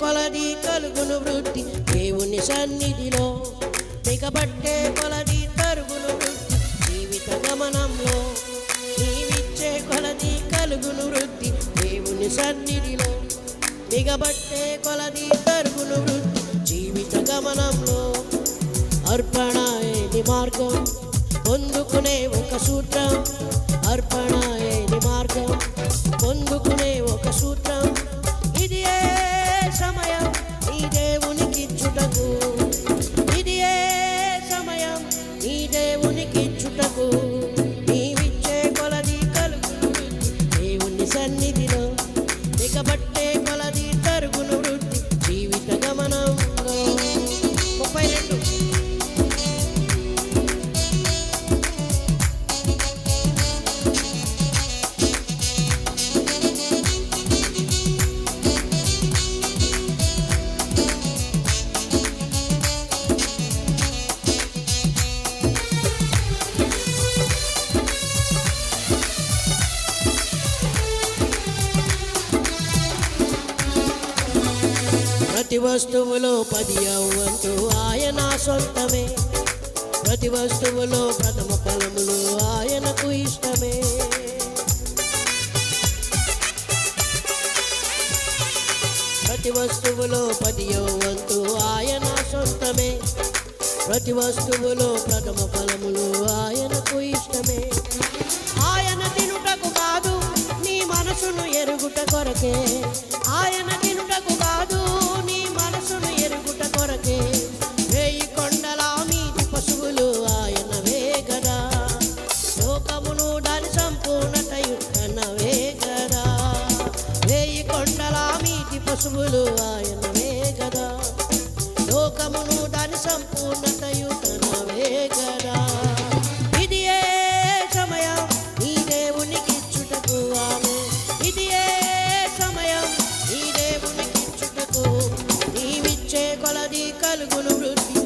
కొలది కలుగును వృద్ధి దేవుని సన్నిధిలో. దిగబట్టే కొలది తరుగును వృద్ధి జీవిత గమనంలో. నీవిచ్చే కొలది కలుగును వృద్ధి దేవుని సన్నిధిలో. దిగబట్టే కొలది తరుగును వృద్ధి జీవిత గమనంలో. అర్పణ ఏది మార్గం పొందుకునే ఒక సూత్రం ప్రతి వస్తువులో పది అవ్వంతు ఆయన సొంతమే. ప్రతి వస్తువులో ప్రథమ ఫలములు ఆయనకు ఇష్టమే. ప్రతి వస్తువులో పది అవ్వంతు ఆయన సొంతమే. ప్రతి వస్తువులో ప్రథమ ఫలములు ఆయనకు ఇష్టమే. ఆయన తినుటకు కాదు నీ మనసును ఎరుగుట కొరకే. ఆయన వేయి కొండల మీది పశువులు ఆయన వేగరా లోకమును దాని సంపూర్ణతయు తన వేగరా ఇది ఏ సమయం? నీ దేవునికి చుటకు ఆమె. ఇది ఏ సమయం? నీ దేవునికి చుటకు నీవిచ్చే కొలది కలుగును వృద్ధి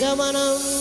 गमनम्